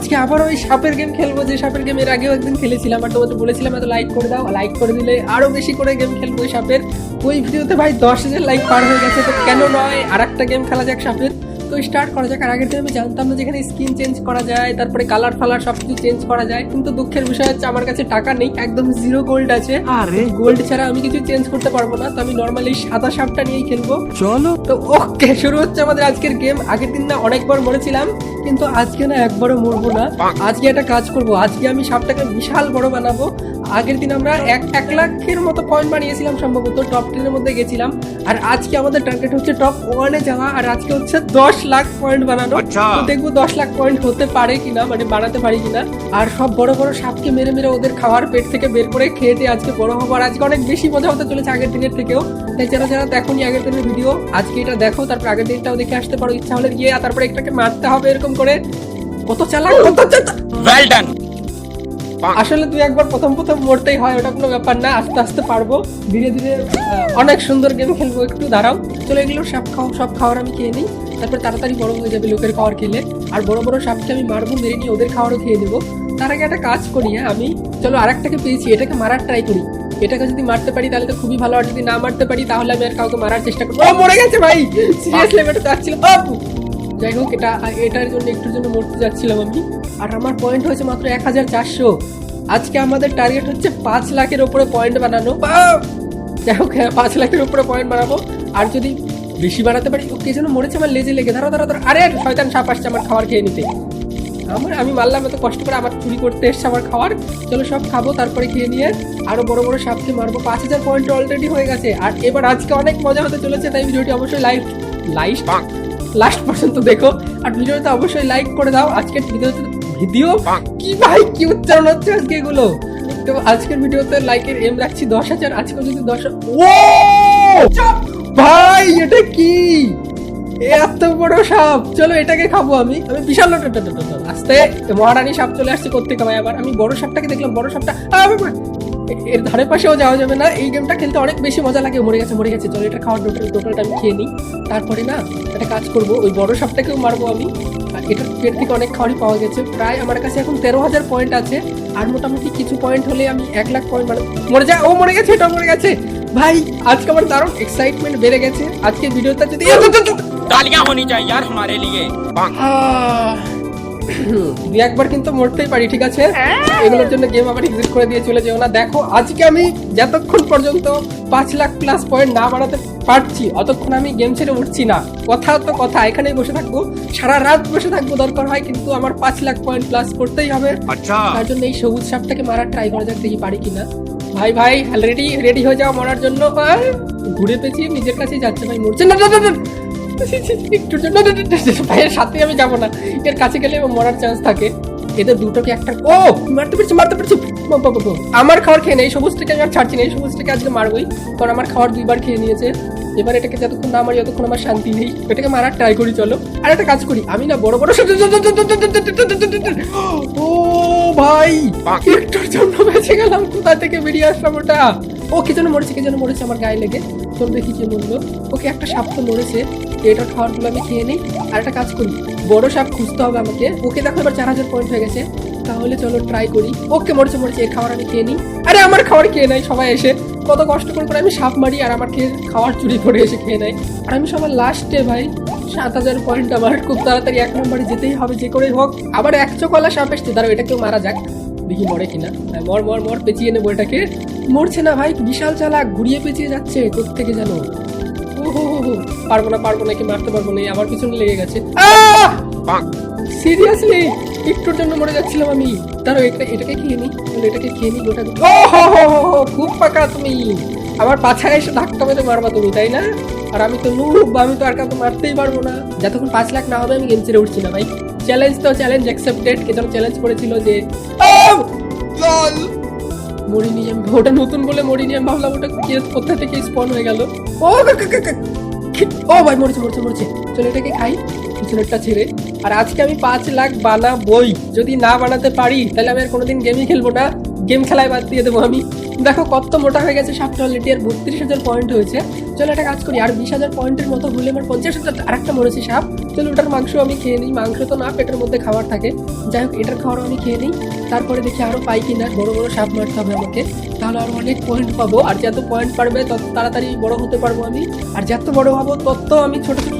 আজকে আবার ওই সাপের গেম খেলব, যে সাপের গেম এর আগেও একদিন খেলেছিলাম, আর তোমাদের বলেছিলাম এত লাইক করে দাও লাইক করে দিলে আরও বেশি করে গেম খেলব ওই সাপের। ওই ভিডিওতে ভাই দশ হাজার লাইক পার হয়ে গেছে, তো কেন নয়? আর একটা গেম খেলা যাক সাপের। তো স্টার্ট করা যাক। আর আগের দিন আমি জানতাম না যেখানে স্কিন চেঞ্জ করা যায় তারপরে কালার ফালার সবকিছু চেঞ্জ করা যায়। কিন্তু দুঃখের বিষয় হচ্ছে আমার কাছে টাকা নেই একদম জিরো গোল্ড আছে। আরে। গোল্ড ছাড়া আমি কিছু চেঞ্জ করতে পারব না। তো আমি নর্মালি সাদা সাপটা নিয়েই খেলব। চলো। তো ওকে শুরু হচ্ছে আমাদের আজকের গেম আগের দিন না অনেকবার মরেছিলাম কিন্তু আজকে না একবারও মরবো না। আজকে একটা কাজ করব। আজকে আমি সাপটাকে বিশাল বড় বানাবো। আগের দিন আমরা এক এক লাখের মতো পয়েন্ট বানিয়েছিলাম সম্ভবত টপ টেনের মধ্যে গেছিলাম। আর আজকে আমাদের টার্গেট হচ্ছে টপ ওয়ানে যাওয়া আর আজকে হচ্ছে দশ লাখ পয়েন্ট বানানো। আচ্ছা। দেখব দশ লাখ পয়েন্ট হতে পারে কিনা মানে বানাতে পারি কিনা। আর সব বড় বড় সাপকে মেরে মেরে ওদের খাওয়ার পেট থেকে বের করে খেয়ে আজকে বড় হব। আর আজকে অনেক বেশি মজা হতে চলেছে আগের দিনের থেকেও। তাই যারা যারা দেখোনি আগের দিনের ভিডিও আজকে এটা দেখো তারপর আগের দিনটাও দেখে আসতে পারো। ইচ্ছা হলে গিয়ে তারপরে একটাকে মারতে হবে এরকম করে। কত চালাক কত ওয়েল ডান আসলে তুই একবার প্রথম প্রথম মরতেই হয় ওটা কোনো ব্যাপার না আস্তে আস্তে পারব। ধীরে ধীরে অনেক সুন্দর গেম খেলব একটু দাঁড়াও। চলো এগুলো সব খাও সব খাওয়ার আমি খেয়ে নিই। তারপর তাড়াতাড়ি বড় হয়ে যাবে লোকের খাওয়ার খেলে। আর বড় বড় সাপকে আমি মারবো মেরে নিয়ে ওদের খাওয়ারও খেয়ে দেবো তার আগে একটা কাজ করি হ্যাঁ আমি চলো আরেকটাকে পেয়েছি এটাকে মারার ট্রাই করি। এটাকে যদি মারতে পারি তাহলে তো খুবই ভালো আর যদি না মারতে পারি তাহলে আমি আর কাউকে মারার চেষ্টা করব। মরে গেছে ভাই! সিরিয়াসলি আমি এটা চাচ্ছিলাম। আপু যাই হোক, এটা, এটার জন্য একটুর জন্য মরতে যাচ্ছিলাম আমি। আর আমার পয়েন্ট হয়েছে মাত্র এক হাজার চারশো। আজকে আমাদের টার্গেট হচ্ছে পাঁচ লাখের উপরে পয়েন্ট বানানো। বাহ! যাই হোক হ্যাঁ পাঁচ লাখের উপরে পয়েন্ট বানাবো। আর যদি বেশি বানাতে পারি কে যেন মরেছে আমার লেজে লেগে। ধরো ধরো ধরো আরে, শয়তান সাপ আসছে আমার খাবার খেয়ে নিতে। আমার, আমি মারলাম, এত কষ্ট করে আমার চুরি করতে এসছে আমার খাবার চলো সব খাব, তারপরে খেয়ে নিয়ে। আরও বড় বড় সাপকে মারবো। পাঁচ হাজার পয়েন্ট অলরেডি হয়ে গেছে। আর এবার আজকে অনেক মজা হতে চলেছে, তাই ভিডিওটি অবশ্যই লাইক লাইক লাস্ট পর্যন্ত দেখো আর ভিডিওতে অবশ্যই লাইক করে দাও আজকের ভিডিওতে ভিডিও কি ভাই কি উচ্চারণ হচ্ছে আজকে এগুলো তো আজকের ভিডিওতে লাইকের এম রাখছি দশ হাজার আজকে যদি দশ ও ভাই এটা কি এত বড় সাপ চলো এটাকে খাব আমি আমি বিশাল লোট আস্তে মহারানী সাপ চলে আসছে করতে কামাই আবার আমি বড় সাপটাকে দেখলাম বড় সাপটা এর ধারে পাশেও যাওয়া যাবে না এই গেমটা খেলতে অনেক বেশি মজা লাগে মরে গেছে মরে গেছে চলো এটা খাওয়ার টোটাল টোটালটা আমি খেয়ে নিই তারপরে না একটা কাজ করব ওই বড় সাপটাকেও মারবো আমি আর এটার পেট থেকে অনেক খাওয়ারই পাওয়া গেছে প্রায় আমার কাছে এখন তেরো হাজার পয়েন্ট আছে আর মোটামুটি কিছু পয়েন্ট হলে আমি এক লাখ পয়েন্ট মানে মরে যা ও মরে গেছে এটা মরে গেছে ভাই আজকে আমার দারুণ এক্সাইটমেন্ট বেড়ে গেছে আজকে ভিডিওটা যদি तालियां होनी चाहिए यार हमारे लिए আহ, দুই একবার কিন্তু মরতেই পারি ঠিক আছে? এগুলোর জন্য গেম আবার এক্সিট করে দিয়ে চলে যেও না। দেখো আজকে আমি যতক্ষণ পর্যন্ত পাঁচ লাখ প্লাস পয়েন্ট না বাড়াতে পারছি অতক্ষণ আমি গেম ছেড়ে উঠছি না। কথা তো কথা এখানেই বসে থাকব। সারা রাত বসে থাকব দরকার হয় কিন্তু আমার পাঁচ লাখ পয়েন্ট প্লাস করতেই হবে। আচ্ছা। তার জন্য এই সবুজ সাপটাকে মারার ট্রাই করা যাক দেখি পারি কিনা। ভাই ভাই রেডি রেডি হয়ে যাও মরার জন্য। ঘুরে পেছি নিজের কাছে যাচ্ছে ভাই মরছে। না। একটুর ভাইয়ের সাথে আমি যাব না। এর কাছে গেলে মরার চান্স থাকে। এদের দুটোকে একটা ও, মারতে পারছি মারতে পারছি। আমার খাবার খেয়ে নেই সবুজটাকে আমি আর ছাড়ছি না, এই সবুজটাকে আজকে মারবই। কারণ আমার খাবার দুইবার খেয়ে নিয়েছে। এবার এটাকে যতক্ষণ না মারি ততক্ষণ আমার শান্তি নেই। এটাকে মারার ট্রাই করি, চলো। আর একটা কাজ করি। আমি না বড় বড় ও, ভাই! একটুর জন্য বেঁচে গেলাম, কোথা থেকে বেরিয়ে আসলাম ওটা? ও কে যেন মরেছে, কে যেন মরেছে, আমার গায়ে লেগে। চল দেখি কে মরলো ওকে একটা সাপ তো মরেছে। এটা খাওয়ারগুলো আমি খেয়ে নিই। আর একটা কাজ করি। বড় সাপ খুঁজতে হবে আমাকে। ওকে দেখো, এবার চার হাজার পয়েন্ট হয়ে গেছে। তাহলে চলো ট্রাই করি। ওকে মরেছে মরেছে, এর খাবার আমি খেয়ে নিই। আরে, আমার খাবার খেয়ে নেয় সবাই এসে। কত কষ্ট করে আমি সাপ মারি, আর আমার খেয়ে, খাওয়ার চুরি করে এসে খেয়ে নেয়। আর আমি সবার লাস্টে ভাই, সাত হাজার পয়েন্ট আমার। খুব তাড়াতাড়ি এক নম্বরে যেতেই হবে, যে করেই হোক। আবার এক চোখওয়ালা সাপ এসছে। দাঁড়াও এটাকেও মারা যাক। দেখি মরে কিনা। হ্যাঁ, মর মর মর পেঁচিয়ে নেব এটাকে। মরছে না ভাই বিশাল চালাক ঘুরিয়ে পেঁচিয়ে যাচ্ছে থেকে জানো। পারব না পারব না কি মারতে পারব না আমার পিছনে লেগে গেছে। সিরিয়াসলি একটুর জন্য মরে যাচ্ছিলাম আমি। এটা এটাকে খেয়ে নি এটাকে খেয়ে নি গোটা খুব পাকা তুমি। আমার পাছায় এসে ধাক্কা মেরে মারবা তুমি তাই না? আর আমি তো নুব আমি তো আর কাউকে মারতেই পারব না। যতক্ষণ পাঁচ লাখ না হবে আমি গেম ছেড়ে উঠছি না ভাই। চ্যালেঞ্জ তো চ্যালেঞ্জ অ্যাকসেপ্টেড কে যেন চ্যালেঞ্জ করেছিল যে মরিনি আমি ওটা নতুন বলে মরিনি আমি ভাবলাম ওটা কে কোথা থেকে স্পন হয়ে গেল। ও ও ভাই মরেছে মরছে মরেছে। চলো এটাকে খাই পিছনেরটা ছেড়ে। আর আজকে আমি পাঁচ লাখ বানাবই। যদি না বানাতে পারি তাহলে আমি আর কোনোদিন গেমই খেলব না। গেম খেলায় বাদ দিয়ে দেবো আমি। দেখো কত মোটা হয়ে গেছে সাপটা অলরেডি আর বত্রিশ হাজার পয়েন্ট হয়েছে। চলো একটা কাজ করি, আর বিশ হাজার পয়েন্টের মতো হলে আমার পঞ্চাশ হাজার আর একটা মরেছে সাপ। চলো, ওটার মাংস আমি খেয়ে নিই। মাংস তো না, পেটের মধ্যে খাবার থাকে। যাই হোক, এটার খাবারও আমি খেয়ে নিই। তারপরে দেখি আরও পাই কিনা। বড় বড় সাপ মারতে হবে আমাকে। তাহলে আরও অনেক পয়েন্ট পাবো। আর যত পয়েন্ট পারবে, তত তাড়াতাড়ি বড় হতে পারব আমি। আর যত বড় হব, তত আমি ছোটো ছোট